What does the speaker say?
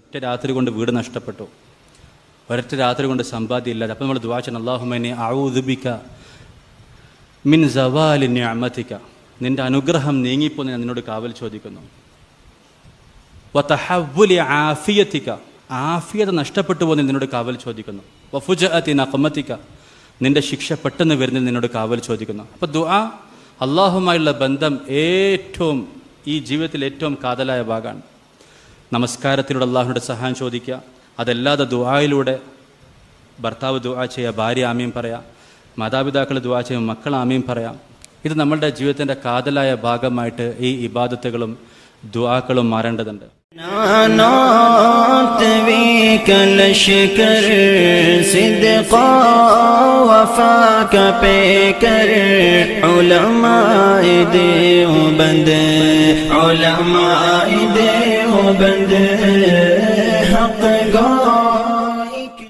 ഒറ്റ രാത്രി കൊണ്ട് വീട് നഷ്ടപ്പെട്ടു. ഒരൊറ്റ രാത്രി കൊണ്ട് സമ്പാദ്യം ഇല്ലാതെ അപ്പം നമ്മൾ ദ്വാചൻ അള്ളാഹുമനെ ഔദുബിക്ക മിൻ സവാലിനെ അമത്തിക്ക നിന്റെ അനുഗ്രഹം നീങ്ങിപ്പോ ഞാൻ നിന്നോട് കാവൽ ചോദിക്കുന്നു. ആഫിയത്തിക്ക ആഫിയത നഷ്ടപ്പെട്ടു പോകുന്ന നിന്നോട് കാവൽ ചോദിക്കുന്നു. വഫുജഅത്തി നഖമത്തിക്ക നിന്റെ ശിക്ഷ പെട്ടെന്ന് വരുന്നതിൽ നിന്നോട് കാവൽ ചോദിക്കുന്നു. അപ്പോൾ ദുആ അള്ളാഹുമായുള്ള ബന്ധം ഏറ്റവും ഈ ജീവിതത്തിൽ ഏറ്റവും കാതലായ ഭാഗമാണ്. നമസ്കാരത്തിലൂടെ അള്ളാഹുവിന്റെ സഹായം ചോദിക്കുക. അതല്ലാതെ ദുആയിലൂടെ ഭർത്താവ് ദുആ ചെയ്യുക ഭാര്യ ആമയും പറയാം മാതാപിതാക്കൾ ദുആ ചെയ്യുക മക്കൾ ആമയും പറയാം. ഇത് നമ്മളുടെ ജീവിതത്തിന്റെ കാതലായ ഭാഗമായിട്ട് ഈ ഇബാദത്തുകളും ദുആക്കളും മാറേണ്ടതുണ്ട്. ഉലമ دیو بند علماء دیو بند حق گو